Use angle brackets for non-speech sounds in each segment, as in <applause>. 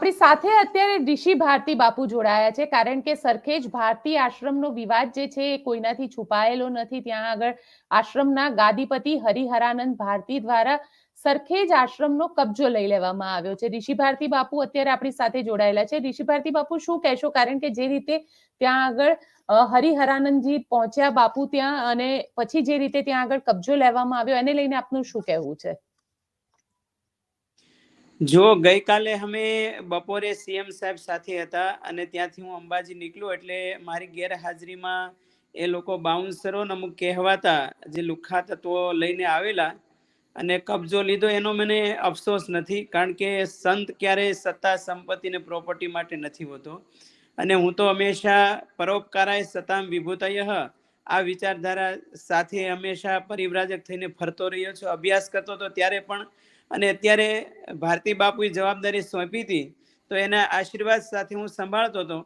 આપણી સાથે અત્યારે ઋષિ ભારતી બાપુ જોડાયા છે, કારણ કે સરખેજ ભારતી આશ્રમનો વિવાદ જે છે એ કોઈનાથી છુપાયેલો નથી. ત્યાં આગળ આશ્રમના ગાદીપતિ હરિહરાનંદ ભારતી દ્વારા સરખેજ આશ્રમનો કબજો લઈ લેવામાં આવ્યો છે. ઋષિ ભારતી બાપુ અત્યારે આપણી સાથે જોડાયેલા છે. ઋષિ ભારતી બાપુ, શું કહેશો? કારણ કે જે રીતે ત્યાં આગળ હરિહરાનંદજી પહોંચ્યા બાપુ ત્યાં અને પછી જે રીતે ત્યાં આગળ કબજો લેવામાં આવ્યો, એને લઈને આપનું શું કહેવું છે? જો ગઈકાલે અમે બપોરે સીએમ સાહેબ સાથે હતા અને ત્યાંથી હું અંબાજી નીકળ્યો એટલે મારી ગેરહાજરીમાં એ લોકો બાઉન્સરોને અમુક કહેવાતા જે લુખ્ખા તત્વો લઈને આવેલા અને કબજો લીધો એનો મને અફસોસ નથી કારણ કે સંત ક્યારેય સત્તા, સંપત્તિ ને પ્રોપર્ટી માટે નથી હોતો. અને હું તો હંમેશા પરોપકારાય સતામ વિભૂતય આ વિચારધારા સાથે હંમેશા પરિવ્રાજક થઈને ફરતો રહ્યો છું. અભ્યાસ કરતો હતો ત્યારે પણ અને અત્યારે ભારતી બાપુએ જવાબદારી સોંપી હતી તો એના આશીર્વાદ સાથે હું સંભાળતો હતો.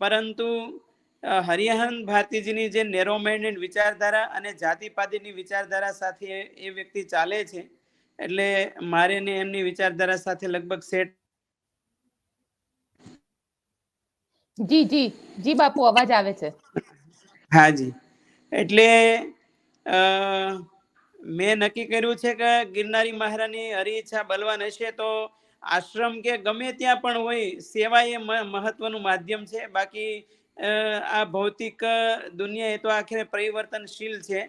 પરંતુ હરિહન ભારતીજીની જે નેરો માઇન્ડેડ વિચારધારા અને જાતિપાતિની વિચારધારા સાથે એ વ્યક્તિ ચાલે છે એટલે મારે ને એમની વિચારધારા સાથે લગભગ સેટ જી જી જી બાપુ અવાજ આવે છે. હા જી. એટલે અ, મેં નક્કી કર્યું છે કે ગિરનારી મહારાજની હરી ઈચ્છા બલવાન હશે તો આશ્રમ કે ગમે ત્યાં પણ હોય સેવા એ મહત્વનું માધ્યમ છે. બાકી આ ભૌતિક દુનિયા એ તો આખરે પરિવર્તનશીલ છે.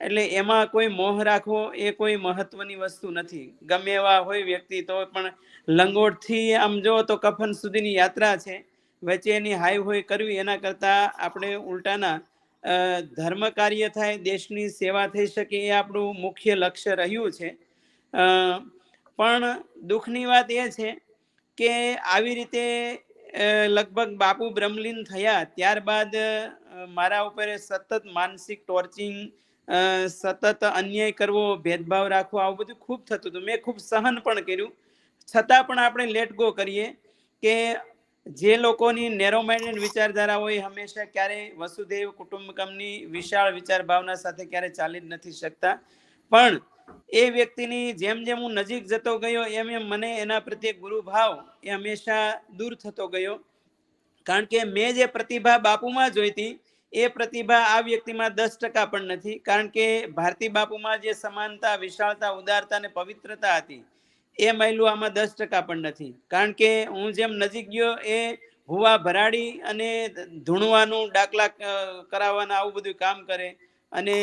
એટલે એમાં કોઈ મોહ રાખવો એ કોઈ મહત્વની વસ્તુ નથી. ગમે એવા હોય વ્યક્તિ તો પણ લંગોટથી આમ જો તો કફન સુધીની યાત્રા છે. વચ્ચે એની હાઈ હોય કરવી એના કરતાં આપણે ઉલટાના ધર્મ કાર્ય થાય, દેશની સેવા થઈ શકે એ આપણું મુખ્ય લક્ષ્ય રહ્યું છે. પણ દુઃખની વાત એ છે કે આવી રીતે લગભગ બાપુ બ્રહ્મલીન થયા ત્યારબાદ મારા ઉપર સતત માનસિક ટોર્ચિંગ સતત અન્યાય કરવો, ભેદભાવ રાખવો, આવું બધું ખૂબ થતું હતું. મેં ખૂબ સહન પણ કર્યું. છતાં પણ આપણે લેટ ગો કરીએ કે જે લોકોની નેરો માઇન્ડેડ વિચારધારા હોય હંમેશા ક્યારેય વસુદેવ કુટુંબકમની વિશાળ વિચાર ભાવના સાથે ક્યારેય ચાલી જ નથી શકતા. પણ એ વ્યક્તિની જેમ જેમ હું નજીક જતો ગયો, એમ એમ મને એના પ્રત્યે ગુરુભાવ એ હંમેશા દૂર થતો ગયો. કારણ કે મેં જે પ્રતિભા બાપુમાં જોઈતી, એ પ્રતિભા આ વ્યક્તિમાં દસ ટકા પણ નથી. કારણ કે ભારતી બાપુમાં જે સમાનતા, વિશાળતા, ઉદારતા અને પવિત્રતા હતી એ મહિલું આમાં દસ ટકા પણ નથી. કારણ કે હું જેમ નજીક ગયો એ હુવા ભરાડી અને ધૂણવાનું, ડાકલા કરાવવાના આવું બધું કામ કરે અને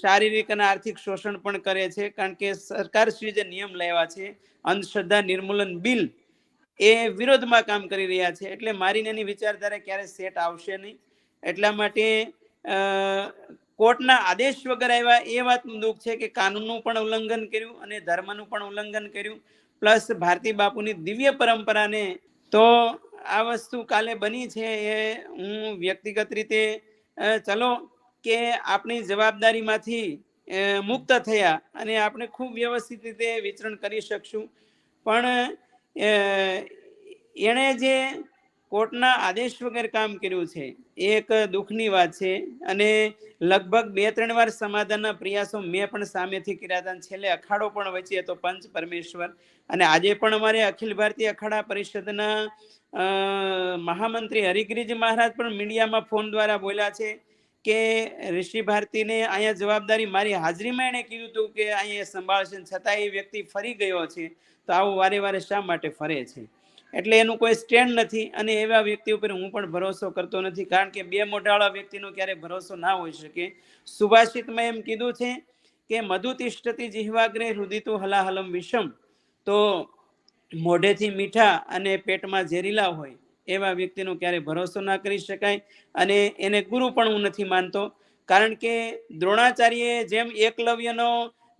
શારીરિક અને આર્થિક શોષણ પણ કરે છે. કારણ કે સરકારશ્રી જે નિયમ લાવ્યા છે, અંધશ્રદ્ધા નિર્મૂલન બિલ, એ વિરોધમાં કામ કરી રહ્યા છે. એટલે મારીને એની વિચારધારા ક્યારે સેટ આવશે નહીં. એટલા માટે કોર્ટના આદેશ વગર આવ્યા એ વાતનું દુઃખ છે કે કાનૂનનું પણ ઉલ્લંઘન કર્યું અને ધર્મનું પણ ઉલ્લંઘન કર્યું. પ્લસ ભારતી બાપુની દિવ્ય પરંપરાને તો આ વસ્તુ કાલે બની છે એ હું વ્યક્તિગત રીતે ચલો કે આપણી જવાબદારીમાંથી મુક્ત થયા અને આપણે ખૂબ વ્યવસ્થિત રીતે વિચરણ કરી શકશું. પણ એણે જે કોર્ટના આદેશ વગર કામ કર્યું છે. એ એક દુઃખની વાત છે અને લગભગ બે ત્રણ વાર સમાધાનના પ્રયાસો મેં પણ સામેથી કર્યા હતા છેલ્લે અખાડો પણ વચ્ચે હતો પંચ પરમેશ્વર. અને આજે પણ અમારે અખિલ ભારતીય અખાડા પરિષદના મહામંત્રી હરિગીરીજી મહારાજ પણ મીડિયામાં ફોન દ્વારા બોલ્યા છે કે ઋષિ ભારતીને અહીંયા જવાબદારી મારી હાજરીમાં એણે કીધું હતું કે અહીંયા સંભાળશે છતાં એ વ્યક્તિ ફરી ગયો છે. તો આવું વારે વારે શા માટે ફરે છે? એટલે એનું કોઈ સ્ટેન્ડ નથી અને એવા વ્યક્તિ ઉપર હું પણ ભરોસો કરતો નથી. કારણ કે બે મોઢાળા વ્યક્તિનો ક્યારે ભરોસો ના હોઈ શકે. સુભાષિતમાં એમ કીધું છે કે મધુ તિષ્ઠતી જીહવાગ્રે રુદિતુ હલાહલમ વિષમ. તો મોઢેથી મીઠા અને પેટમાં ઝેરીલા હોય એવા વ્યક્તિનો ક્યારે ભરોસો ના કરી શકાય અને એને ગુરુ પણ હું નથી માનતો. કારણ કે દ્રોણાચાર્યએ જેમ એકલવ્યનો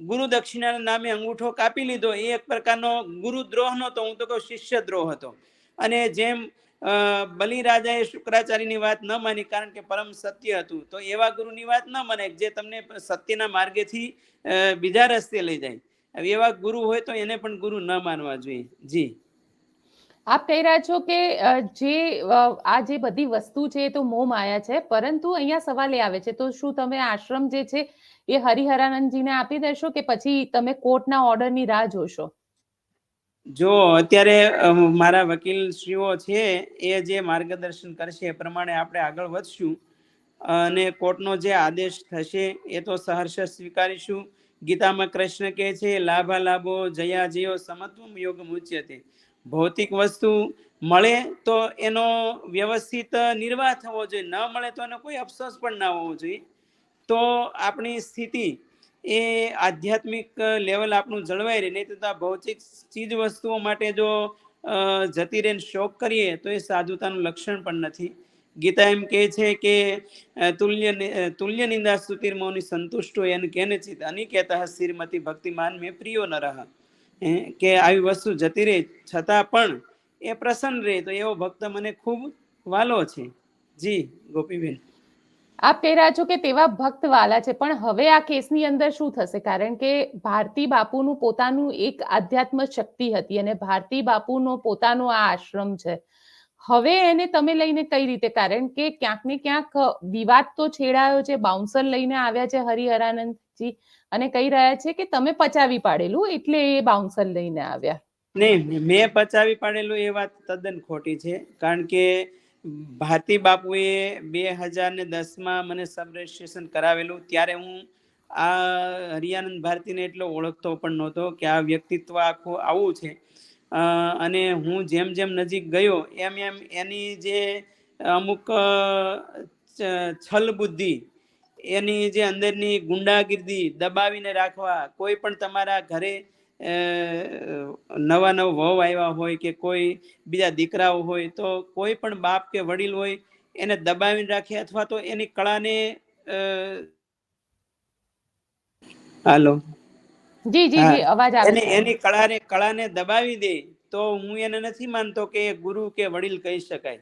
ગુરુ દક્ષિણાના નામે અંગૂઠો કાપી લીધો. એ એક પ્રકારનો ગુરુદ્રોહ નહોતો હું તો કહું શિષ્ય દ્રોહ હતો. અને જેમ બલિરાજાએ શુક્રાચાર્યની વાત ન માની, કારણ કે પરમ સત્ય હતું, તો એવા ગુરુની વાત ન મને જે તમને સત્યના માર્ગેથી બીજા રસ્તે લઈ જાય. એવા ગુરુ હોય તો એને પણ ગુરુ ન માનવા જોઈએ. જી. આપ કહી રહ્યા છો કે જે આ જે બધી વસ્તુ છે એ તો મોહ માયા છે, પરંતુ અહીંયા સવાલ એ આવે છે, તો શું તમે આશ્રમ જે છે એ હરિહરાનંદજીને આપી દેશો કે પછી તમે કોર્ટના ઓર્ડરની રાહ જોશો? જો, અત્યારે મારા વકીલ શ્રીઓ છે, એ જે માર્ગદર્શન કરશે, એ પ્રમાણે આપણે આગળ વધશું. અને કોર્ટનો જે આદેશ થશે, એ તો સહર્ષ સ્વીકારીશું. ગીતામાં કૃષ્ણ કહે છે, લાભા લાભો, જયા જયો સમત્વમ યોગ મુચ્યતે. ભૌતિક વસ્તુ મળે તો એનો વ્યવસ્થિત નિર્વાહ થવો જોઈએ. ન મળે તો એનો કોઈ અફસોસ પણ ના હોવો જોઈએ. તો આપણી સ્થિતિ એ આધ્યાત્મિક લેવલ આપણું જળવાઈ રહે, નહીં તો આ ભૌતિક ચીજ વસ્તુઓ માટે જો જતી રહીને શોખ કરીએ, તો એ સાધુતાનું લક્ષણ પણ નથી. ગીતા એમ કહે છે કે તુલ્ય તુલ્ય નિંદા સ્તુતિર્મૌની સંતુષ્ટો એને કેને ચિત અનિકેત શ્રીમતી ભક્તિમાન મેં પ્રિયો ન રહ કે આવી વસ્તુ જતી રહે, છતાં પણ એ પ્રસન્ન રહે, તો એવો ભક્ત મને ખૂબ વાલો છે. જી, ગોપીબેન. આપ કહી રહ્યા છો કે તેવા ભક્ત વાલા છે, પણ હવે આ કેસની અંદર શું થશે? કારણ કે ભારતી બાપુનું પોતાનું એક આધ્યાત્મ શક્તિ હતી અને ભારતી બાપુનો પોતાનો આ આશ્રમ છે. હવે એને તમે લઈને કઈ રીતે? કારણ કે ક્યાંક ને ક્યાંક વિવાદ તો છેડાયો છે બાઉન્સર લઈને આવ્યા છે હરિહરાનંદજી અને કહી રહ્યા છે કે તમે પચાવી પાડેલું એટલે એ બાઉન્સર લઈને આવ્યા. નહીં, મેં પચાવી પાડેલું એ વાત તદ્દન ખોટી છે. કારણ કે ભારતી બાપુએ બે હજાર ને દસમાં મને સબ રજિસ્ટ્રેશન કરાવેલું. ત્યારે હું આ હરિયાનંદ ભારતીને એટલો ઓળખતો પણ નહોતો કે આ વ્યક્તિત્વ આખું આવું છે. અને હું જેમ જેમ નજીક ગયો, એમ એમ એની જે અમુક છલ બુદ્ધિ, એની જે અંદરની ગુંડાગીર્દી દબાવીને રાખવા, કોઈ પણ તમારા ઘરે નવા નવા વહુ આવ્યા હોય કે કોઈ બીજા દીકરાઓ હોય તો કોઈ પણ બાપ કે વડીલ હોય એને દબાવીને રાખે અથવા તો એની કળાને હાલો. જી જી જી અવાજ આવે એને એની કળાને કળાને દબાવી દે તો હું એને નથી માનતો કે ગુરુ કે વડીલ કહી શકાય.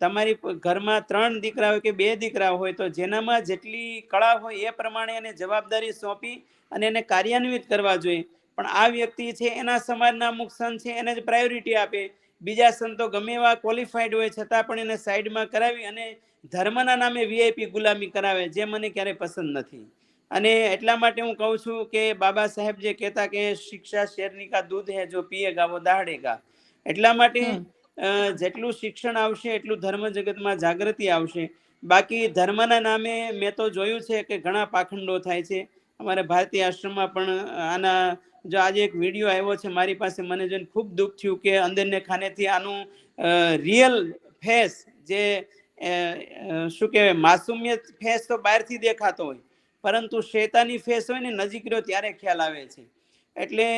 તમારી ઘરમાં ત્રણ દીકરા હોય કે બે દીકરા હોય તો જેનામાં જેટલી કળા હોય એ પ્રમાણે એને જવાબદારી સોંપી અને એને કાર્યાન્વિત કરવા જોઈએ. પણ આ વ્યક્તિ છે એના સમાજના અમુક સંત છે એને જ પ્રાયોરિટી આપે. બીજા સંતો ગમે એવા ક્વોલિફાઈડ હોય છતાં પણ એને સાઈડમાં કરાવી અને ધર્મના નામે વીઆઈપી ગુલામી કરાવે જે મને ક્યારેય પસંદ નથી. અને એટલા માટે હું કહું છું કે બાબા સાહેબ જે કહેતા કે શિક્ષા શેરની કા દૂધ હે જો પીએગા વો દાહડેગા એટલા માટે જેટલું શિક્ષણ આવશે એટલું ધર્મ જગતમાં જાગૃતિ આવશે. બાકી ધર્મના નામે મેં તો જોયું છે કે ઘણા પાખંડો થાય છે. અમારા ભારતીય આશ્રમમાં પણ આના જો આજે એક વીડિયો આવ્યો છે, મારી પાસે મને જોઈને ખૂબ દુઃખ થયું કે અંદરને ખાનેથી આનું રિયલ ફેસ જે શું કહેવાય, માસુમિયત ફેસ તો બહારથી દેખાતો હોય, પરંતુ શેતાની ફેસ હોય ને નજીક રહ્યો ત્યારે ખ્યાલ આવે છે. એટલે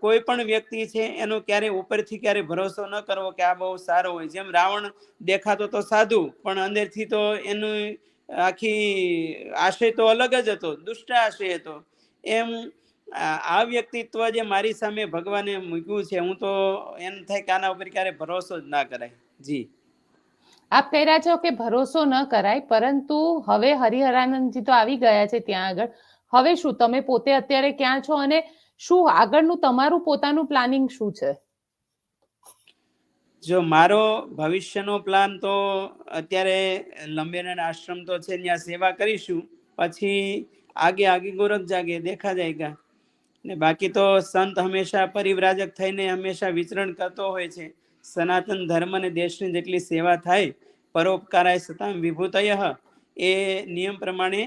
કોઈ પણ વ્યક્તિ છે, એનો ક્યારે ઉપરથી ક્યારે ભરોસો ન કરવો કે આ બહુ સારો હોય. જેમ રાવણ દેખાતો તો સાધુ, પણ અંદરથી તો એનું આખી આશય તો અલગ જ હતો, દુષ્ટ આશય હતો. એમ, આ વ્યક્તિત્વ જે મારી સામે ભગવાને મૂક્યું છે, હું તો એમ થાય કે આના ઉપર ક્યારે ભરોસો જ ના કરાય. જી. આપ કહી રહ્યા છો કે ભરોસો ન કરાય, પરંતુ હવે હરિહરાનંદજી તો આવી ગયા છે ત્યાં આગળ. હવે શું, તમે પોતે અત્યારે ક્યાં છો અને શું આગળનું તમારું પોતાનું પ્લાનિંગ શું છે? જો મારો ભવિષ્યનો પ્લાન તો અત્યારે લંબેના આશ્રમ તો છે, ત્યાં સેવા કરીશું. પછી આગે આગે ગોરખ જાગે, દેખા જાયગા ને બાકી તો સંત હંમેશા પરિવ્રાજક થઈને હંમેશા વિચરણ કરતો હોય છે. સનાતન ધર્મ અને દેશની જેટલી સેવા થાય, પરોપકારાય સતામ વિભૂતય, એ નિયમ પ્રમાણે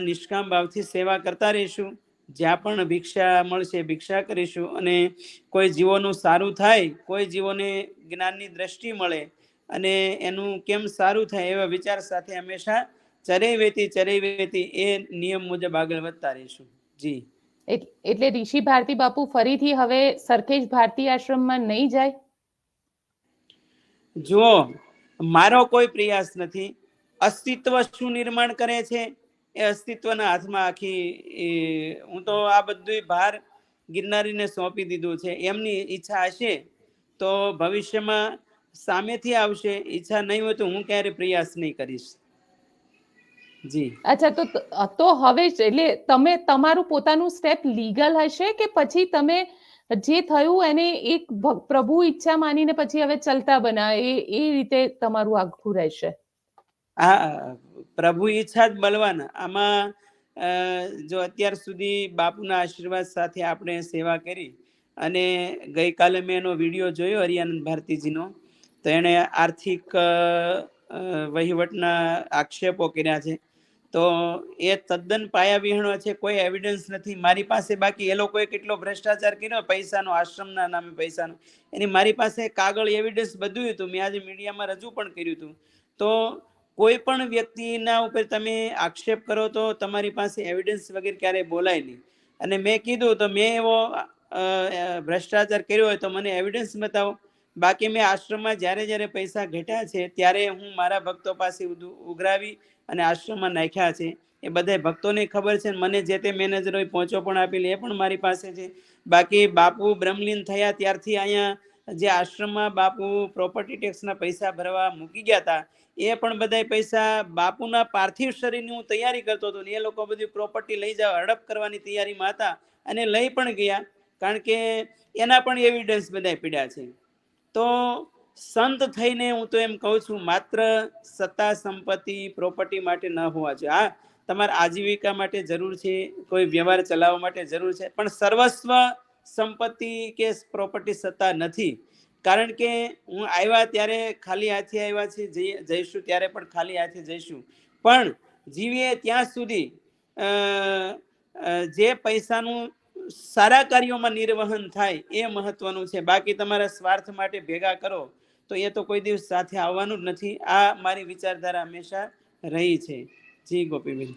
નિષ્કામ ભાવથી સેવા કરતા રહીશું. જ્યાં પણ ભિક્ષા મળશે ભિક્ષા કરીશું અને કોઈ જીવોનું સારું થાય કોઈ જીવોને જ્ઞાનની દ્રષ્ટિ મળે અને એનું કેમ સારું થાય એવા વિચાર સાથે હંમેશા ચરે વેતી ચરે વેતી એ નિયમ મુજબ આગળ વધતા રહીશું. જી. એટ- એટલે ઋષિ ભારતી બાપુ ફરીથી હવે સરખેજ ભારતી આશ્રમમાં નહીં જાય? જુઓ મારો કોઈ પ્રયાસ નથી. અસ્તિત્વ શું નિર્માણ કરે છે? એ અસ્તિત્વના હાથમાં આખી હું તો આ બધું ભાર ગિરનારીને સોંપી દીધું છે. એમની ઈચ્છા હશે તો ભવિષ્યમાં સામેથી આવશે. ઈચ્છા નહીં હોય તો હું ક્યારે પ્રયાસ નહીં કરીશ. જી. અચ્છા તો તો હવે એટલે તમે તમારું પોતાનું સ્ટેપ લીગલ હશે કે પછી તમે જે થયું એને એક પ્રભુ ઈચ્છા માનીને પછી હવે ચલતા બના એ એ રીતે તમારું આખું રહેશે. હા પ્રભુ ઈચ્છા જ બલવાન આમાં જો અત્યાર સુધી બાપુના આશીર્વાદ સાથે આપણે સેવા કરી અને ગઈકાલે મેં એનો વીડિયો જોયો હરિયાનંદ ભારતીજીનો, તો એણે આર્થિક વહીવટના આક્ષેપો કર્યા છે. તો એ તદ્દન પાયાવિહીણો છે, કોઈ એવિડન્સ નથી. મારી પાસે બાકી એ લોકોએ કેટલો ભ્રષ્ટાચાર કર્યો, પૈસાનો, આશ્રમના નામે પૈસાનો. એની મારી પાસે કાગળ એવિડન્સ બધું હતું. મેં આજે મીડિયામાં રજૂ પણ કર્યું હતું. તો કોઈ પણ વ્યક્તિના ઉપર તમે આક્ષેપ કરો તો તમારી પાસે એવિડન્સ વગેરે ક્યારેય બોલાય નહીં. અને મેં કીધું તો મેં એવો ભ્રષ્ટાચાર કર્યો હોય તો મને એવિડન્સ બતાવો. બાકી મેં આશ્રમમાં જ્યારે જ્યારે પૈસા ઘટ્યા છે ત્યારે હું મારા ભક્તો પાસે ઉઘરાવી અને આશ્રમમાં નાખ્યા છે. એ બધા ભક્તોને ખબર છે મને જે તે મેનેજરોએ પહોંચો પણ આપેલી, એ પણ મારી પાસે છે. બાકી બાપુ બ્રહ્મલીન થયા ત્યારથી અહીંયા જે આશ્રમમાં બાપુ પ્રોપર્ટી ટેક્સના પૈસા ભરવા મૂકી ગયા હતા એ પણ બધા પૈસા બાપુના પાર્થિવ શરીરની હું તૈયારી કરતો હતો ને એ લોકો બધી પ્રોપર્ટી લઈ જવા, હડપ કરવાની તૈયારીમાં હતા અને લઈ પણ ગયા. કારણ કે એના પણ એવિડન્સ બધા પીડ્યા છે. તો સંત થઈને હું તો એમ કહું છું, માત્ર સત્તા, સંપત્તિ પ્રોપર્ટી માટે ન હોવા જોઈએ. હા, તમારે આજીવિકા માટે જરૂર છે, કોઈ વ્યવહાર ચલાવવા માટે જરૂર છે, પણ સર્વસ્વ સંપત્તિ કે પ્રોપર્ટી સત્તા નથી. કારણ કે હું આવ્યા ત્યારે ખાલી હાથે આવ્યા છે જઈશું ત્યારે પણ ખાલી હાથે જઈશું. પણ જીવીએ ત્યાં સુધી જે પૈસાનું સારા કાર્યોમાં નિર્વહન થાય એ મહત્વનું છે. બાકી તમારા સ્વાર્થ માટે ભેગા કરો, તો એ તો કોઈ દિવસ સાથે આવવાનું જ નથી. આ મારી વિચારધારા હંમેશા રહી છે. જી ગોપીબેન.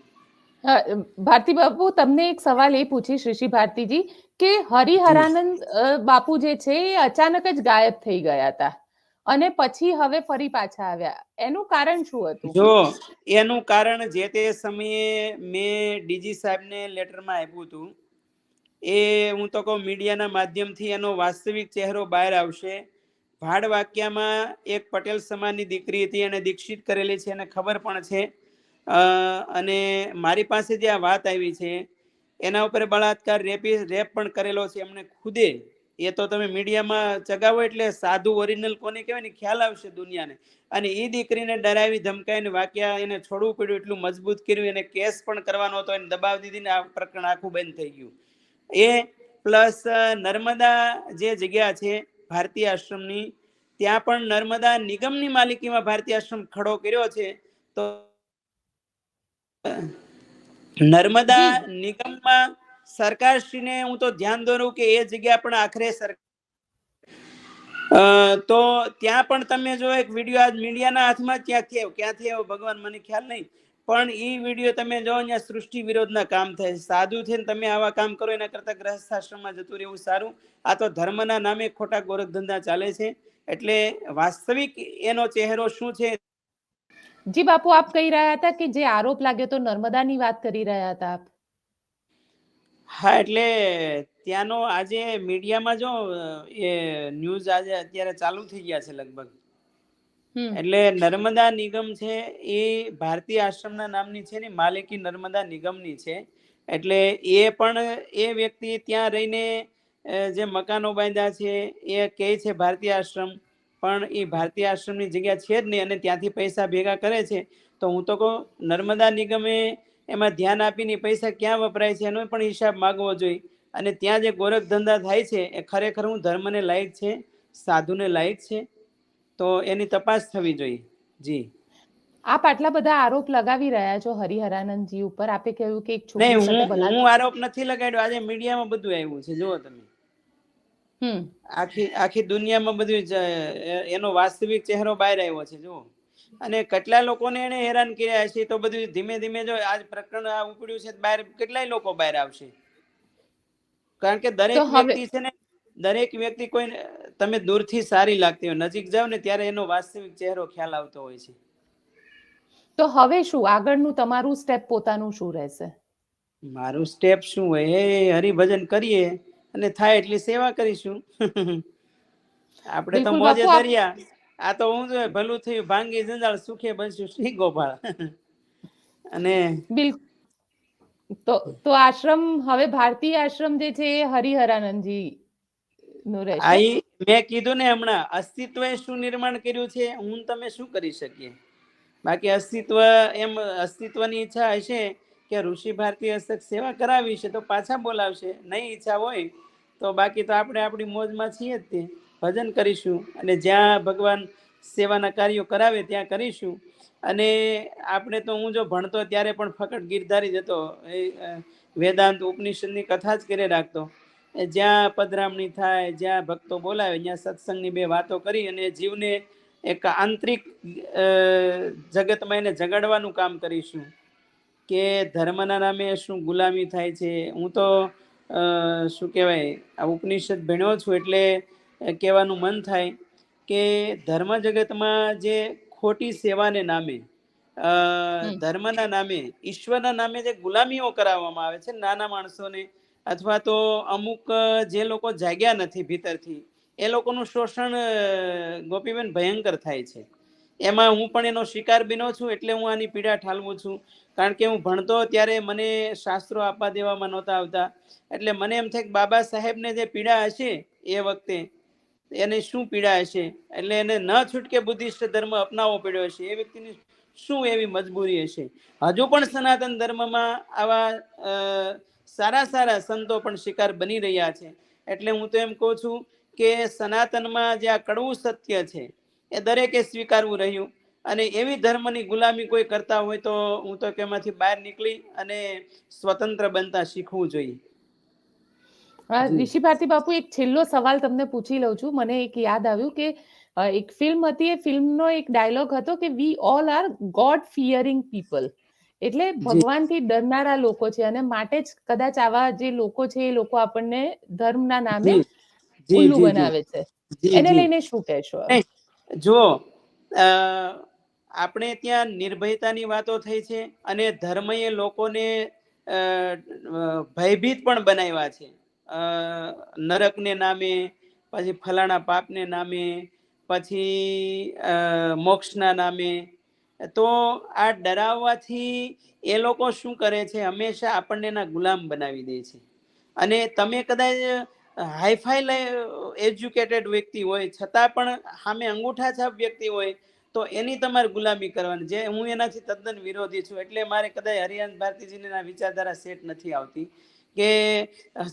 ભારતી બાપુ તમને એક સવાલ એ પૂછીશ ઋષિ ભારતીજી કે હરિહરાનંદ બાપુ જે છે એ અચાનક જ ગાયબ થઈ ગયા હતા અને પછી હવે ફરી પાછા આવ્યા. એનું કારણ શું હતું? જો એનું કારણ જે તે સમયે મેં ડીજી સાહેબને લેટરમાં આપ્યું હતું એ હું તો કહું મીડિયાના માધ્યમથી એનો વાસ્તવિક ચહેરો બહાર આવશે. ભાડ વાક્યમાં એક પટેલ સમાજની દીકરી હતી એને દીક્ષિત કરેલી છે એને ખબર પણ છે. અને મારી પાસે જે આ વાત આવી છે, એના ઉપર બળાત્કાર, રેપી, રેપ પણ કરેલો છે એમણે ખુદે. એ તો તમે મીડિયામાં ચગાવો એટલે સાધુ ઓરિજિનલ કોને કહેવાય ને, ખ્યાલ આવશે દુનિયાને. અને એ દીકરીને ડરાવી, ધમકાઈને વાક્યા એને છોડવું પડ્યું, એટલું મજબૂત કર્યું, એને કેસ પણ કરવાનો હતો, એને દબાવ દીધી આ પ્રકરણ આખું બંધ થઈ ગયું. એ પ્લસ નર્મદા જે જગ્યા છે, ભારતીય આશ્રમની, ત્યાં પણ નર્મદા નિગમની માલિકીમાં ભારતીય આશ્રમ ખડો કર્યો છે. તો નર્મદા નિગમમાં સરકારશ્રીને હું તો ધ્યાન દોરું કે એ જગ્યા પણ આખરે તો ત્યાં પણ તમે જો એક વીડિયો આજ મીડિયાના હાથમાં ક્યાંથી આવ્યો ક્યાંથી આવ્યો? ભગવાન મને ખ્યાલ નહીં. પણ એ વીડિયો તમે જો અહીંયા સૃષ્ટિ વિરોધના કામ થાય. છે. સાધુ થઈને તમે આવા કામ કરો એના કરતા ગ્રહસ્થાશ્રમમાં જતું રહેવું સારું. આ તો ધર્મના નામે ખોટા ગોરખ ધંધા ચાલે છે. એટલે વાસ્તવિક એનો ચહેરો શું છે જી બાપુ આપ કહી રહ્યા હતા કે જે આરોપ લાગ્યો તો નર્મદાની વાત કરી રહ્યા હતા આપ. હા એટલે ત્યાંનો આજે મીડિયામાં જો એ ન્યૂઝ આજે અત્યારે ચાલુ થઈ ગયા છે લગભગ. એટલે નર્મદા નિગમ છે એ ભારતીય આશ્રમના નામની છે ને માલિકી નર્મદા નિગમની છે. એટલે એ પણ એ વ્યક્તિ ત્યાં રહીને જે મકાનો બાંધ્યા છે એ કહે છે ભારતીય આશ્રમ. પણ એ ભારતીય આશ્રમની જગ્યા છે જ નહીં અને ત્યાંથી પૈસા ભેગા કરે છે તો હું તો કહું નર્મદા નિગમે એમાં ધ્યાન આપીને પૈસા ક્યાં વપરાય છે એનો પણ હિસાબ માગવો જોઈએ. અને ત્યાં જે ગોરખ ધંધા થાય છે એ ખરેખર હું ધર્મને લાયક છે સાધુને લાયક છે તો એની તપાસ થવી જોઈએ. જી. આપ આટલા બધા આરોપ લગાવી રહ્યા છો હરિહરાનંદજી ઉપર આપે કહ્યું કે એક હું આરોપ નથી લગાડ્યો આજે મીડિયામાં બધું આવ્યું છે જુઓ તમે. આખી આખી દુનિયામાં બધું એનો વાસ્તવિક ચહેરો બહાર આવ્યો છે જુઓ. અને કેટલા લોકોને એને હેરાન કર્યા છે તો બધું ધીમે ધીમે જો આજ પ્રકરણ આ ઉપડ્યું છે બહાર કેટલાય લોકો બહાર આવશે? કારણ કે દરેક વ્યક્તિ છે ને દરેક વ્યક્તિ કોઈ તમે દૂરથી સારી લાગતી હોય નજીક જાવ ને ત્યારે એનો વાસ્તવિક ચહેરો ખ્યાલ આવતો હોય છે. તો હવે શું? આગળનું તમારું સ્ટેપ પોતાનું શું રહેશે? મારું સ્ટેપ શું હોય? હે હરિભજન કરીએ. અને થાય એટલી સેવા કરીશું. <laughs> આપણે તો મોજે દરિયા આ તો હું જોઈએ ભલું થયું ભાંગી જંજાળ સુખે બનશું. શ્રી ગોપાલ. <laughs> અને બિલકુલ તો તો આશ્રમ હવે ભારતીય આશ્રમ જે છે એ હરિહરાનંદજી નું રહેશે આઈ મેં કીધું ને હમણાં અસ્તિત્વએ શું નિર્માણ કર્યું છે હું તમે શું કરી શકીએ? બાકી અસ્તિત્વ એમ અસ્તિત્વની ઈચ્છા હશે કે ઋષિ ભારતી હસ્તક સેવા કરાવી છે તો પાછા બોલાવશે, નહીં ઈચ્છા હોય તો બાકી તો આપણે આપણી મોજમાં છીએ જ તે. ભજન કરીશું અને જ્યાં ભગવાન સેવાના કાર્યો કરાવે ત્યાં કરીશું. અને આપણે તો હું જો ભણતો ત્યારે પણ ફકટ ગીરધારી જતો એ વેદાંત ઉપનિષદની કથા જ કરે રાખતો. જ્યાં પધરામણી થાય, જ્યાં ભક્તો બોલાવે, ત્યાં સત્સંગની બે વાતો કરી અને જીવને એક આંતરિક જગતમાં એને જગાડવાનું કામ કરીશું. કે ધર્મના નામે શું ગુલામી થાય છે? હું તો શું કહેવાય આ ઉપનિષદ ભણ્યો છું એટલે કહેવાનું મન થાય કે ધર્મ જગતમાં જે ખોટી સેવાને નામે ધર્મના નામે ઈશ્વરના નામે જે ગુલામીઓ કરાવવામાં આવે છે નાના માણસોને અથવા તો અમુક જે લોકો જાગ્યા નથી ભીતરથી એ લોકોનું શોષણ ગોપીબેન ભયંકર થાય છે. એમાં હું પણ એનો શિકાર બન્યો છું, એટલે હું આની પીડા ઠાલવું છું. કારણ કે હું ભણતો ત્યારે મને શાસ્ત્રો આપવા દેવામાં નહોતા આવતા. એટલે મને એમ થાય કે બાબા સાહેબને જે પીડા હશે એ વખતે, એને શું પીડા હશે? એટલે એને ન છૂટકે બુદ્ધિસ્ટ ધર્મ અપનાવવો પડ્યો હશે. એ વ્યક્તિની શું એવી મજબૂરી હશે? હજુ પણ સનાતન ધર્મમાં આવા સારા સારા સંતો પણ શિકાર બની રહ્યા છે. એટલે હું તો એમ કહું છું કે સનાતનમાં જે આ કડવું સત્ય છે એ દરેકે સ્વીકારવું રહ્યું. અને એવી ધર્મની ગુલામી કોઈ કરતા હોય તો હું તો કેમાંથી બહાર નીકળી અને સ્વતંત્ર બનતા શીખવું જોઈએ. ઋષિ ભારતી બાપુ એક છેલ્લો સવાલ તમને પૂછી લઉં છું. મને એક યાદ આવ્યું કે એક ફિલ્મ હતી એ ફિલ્મનો એક ડાયલોગ હતો કે we all are God fearing people એટલે ભગવાનથી ડરનારા લોકો છે અને માટે જ કદાચ આવા જે લોકો છે એ લોકો આપણને ધર્મના નામે ઉલ્લુ બનાવે છે. એને લઈને શું કહેશો જુઓ આપણે ત્યાં નિર્ભયતાની વાતો થઈ છે અને ધર્મએ લોકોને ભયભીત પણ બનાવ્યા છે. નરકને નામે, પછી ફલાણા પાપને નામે, પછી મોક્ષના નામે. તો આ ડરાવવાથી એ લોકો શું કરે છે? હંમેશા આપણને એના ગુલામ બનાવી દે છે. અને તમે કદાચ હાઈફાઈ એજ્યુકેટેડ વ્યક્તિ હોય, છતાં પણ સામે અંગૂઠા છાપ વ્યક્તિ હોય, તો એની તમારે ગુલામી કરવાની. જે હું એનાથી તદ્દન વિરોધી છું, એટલે મારે કદાચ હરિયાન ભારતીજીને વિચારધારા સેટ નથી આવતી. કે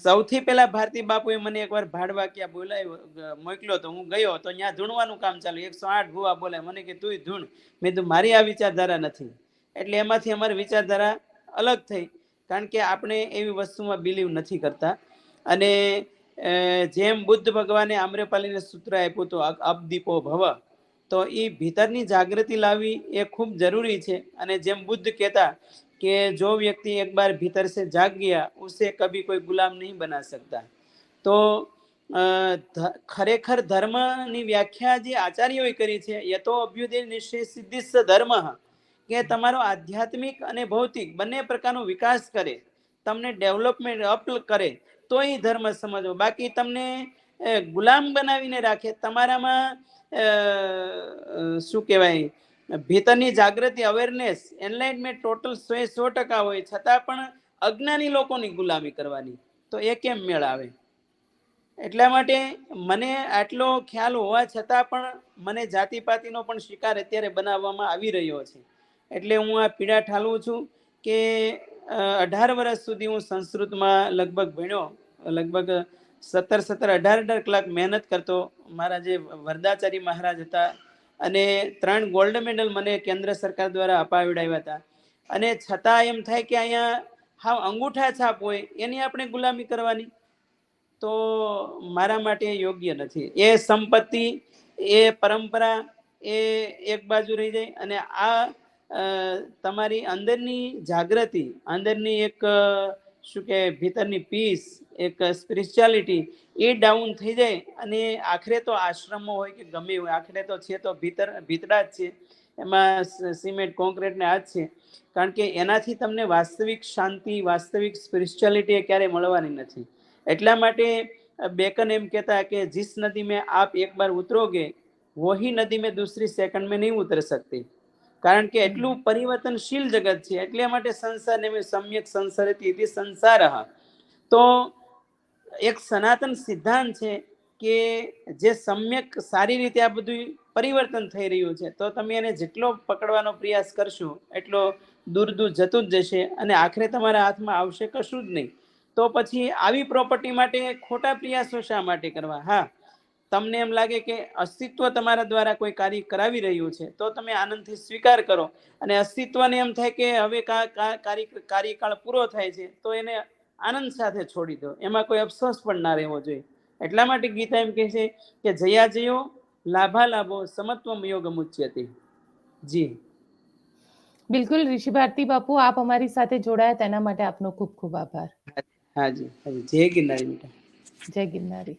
સૌથી પહેલા ભારતી બાપુએ મને એકવાર ભાડવાકિયા બોલાવ્યો મોકલ્યો તો હું ગયો, તો ત્યાં ધૂણવાનું કામ ચાલુ. એકસો આઠ ભૂવા બોલે મને કે તું ધૂણ. મેં કીધું, મારી આ વિચારધારા નથી. એટલે એમાંથી અમારી વિચારધારા અલગ થઈ. કારણ કે આપણે એવી વસ્તુમાં બિલીવ નથી કરતા. અને જેમ બુદ્ધ ભગવાને આમ્રપાલીને સૂત્ર આપ્યું તો અપદીપો ભવ. તો એ ભીતરની જાગૃતિ લાવવી એ ખૂબ જરૂરી છે. અને જેમ બુદ્ધ કહેતા કે, જો વ્યક્તિ એક બાર ભીતર સે જાગ ગયા, ઉસે કભી કોઈ ગુલામ નહીં બના શકતા. તો ખરેખર ધર્મની વ્યાખ્યા જે આચાર્યોએ કરી છે એ તો અભ્યુદય નિશ્ચય સિદ્ધિ ધર્મ. કે તમારો આધ્યાત્મિક અને ભૌતિક બંને પ્રકારનો વિકાસ કરે, તમને ડેવલપમેન્ટ અપ કરે તો એ ધર્મ સમજવો. બાકી તમને ગુલામ બનાવીને રાખે, તમારામાં શું કહેવાય, ભીતરની જાગૃતિ અવેરનેસ એનલાઇટમેન્ટ ટોટલ સો સો ટકા હોય, છતાં પણ અજ્ઞાની લોકોની ગુલામી કરવાની. તો એ કેમ મેળ આવે? એટલા માટે મને આટલો ખ્યાલ હોવા છતાં પણ મને જાતિપાતિનો પણ શિકાર અત્યારે બનાવવામાં આવી રહ્યો છે. એટલે હું આ પીડા ઠાલવું છું કે અઢાર વર્ષ સુધી હું સંસ્કૃતમાં લગભગ ભણ્યો. લગભગ સત્તર સત્તર, અઢાર અઢાર કલાક મહેનત કરતો મારા જે વરદાચારી મહારાજ હતા અને ત્રણ ગોલ્ડ મેડલ મને કેન્દ્ર સરકાર દ્વારા અપાવડાવ્યા હતા. અને છતાં એમ થાય કે અહીંયા હાવ અંગૂઠા છાપ હોય, એની આપણે ગુલામી કરવાની? તો મારા માટે યોગ્ય નથી. એ સંપત્તિ, એ પરંપરા, એ એક બાજુ રહી જાય અને આ તમારી અંદરની જાગૃતિ, અંદરની એક શું કે ભીતરની પીસ એક સ્પિરિચ્યુઆલિટી એ ડાઉન થઈ જાય અને આખરે તો આશ્રમો હોય કે ગમે હોય. આખરે તો છે તો ભીતર, ભીતડા જ છે. એમાં સિમેન્ટ કોન્ક્રીટ ને આ જ છે. કારણ કે એનાથી તમને વાસ્તવિક શાંતિ, વાસ્તવિક સ્પિરિચ્યુઆલિટી ક્યારેય મળવાની નથી. એટલા માટે બેકન એમ કહેતા કે જીસ નદી મેં આપ એક બાર ઉતરોગે, વહી નદી મેં દૂસરી સેકન્ડ મેં નહીં ઉતરી શકતી. કારણ કે એટલું પરિવર્તનશીલ જગત છે, એટલે માટે સંસાર ને સમ્યક સંસાર ઇતિ સંસાર તો એક સનાતન સિદ્ધાંત છે કે જે સમ્યક સારી રીતે આ બધું પરિવર્તન થઈ રહ્યું છે, તો તમે એને જેટલો પકડવાનો પ્રયાસ કરશો, એટલો દૂર દૂર જતું જ જશે અને આખરે તમારા હાથમાં આવશે કશું જ નહીં. તો પછી આવી પ્રોપર્ટી માટે ખોટા પ્રયાસો શા માટે કરવા? હા. તમને એમ લાગે કે અસ્તિત્વ તમારા દ્વારા કોઈ કાર્ય કરાવી રહ્યું છે તો તમે આનંદથી સ્વીકાર કરો. અને અસ્તિત્વને એમ થાય કે હવે કાર્યકાળ પૂરો થાય છે તો એને આનંદ સાથે છોડી દો. એમાં કોઈ અફસોસ પણ ના રહેવો જોઈએ. એટલા માટે ગીતા એમ કહે છે કે જયા જયો લાભા લાભો સમત્વમ યોગ મુચ્યતી જી. બિલકુલ ઋષિ ભારતી બાપુ આપ અમારી સાથે જોડાયા તેના માટે આપનો ખૂબ ખૂબ આભાર. હાજી હાજી જય ગિરનારી બેટા. જય ગિરનારી.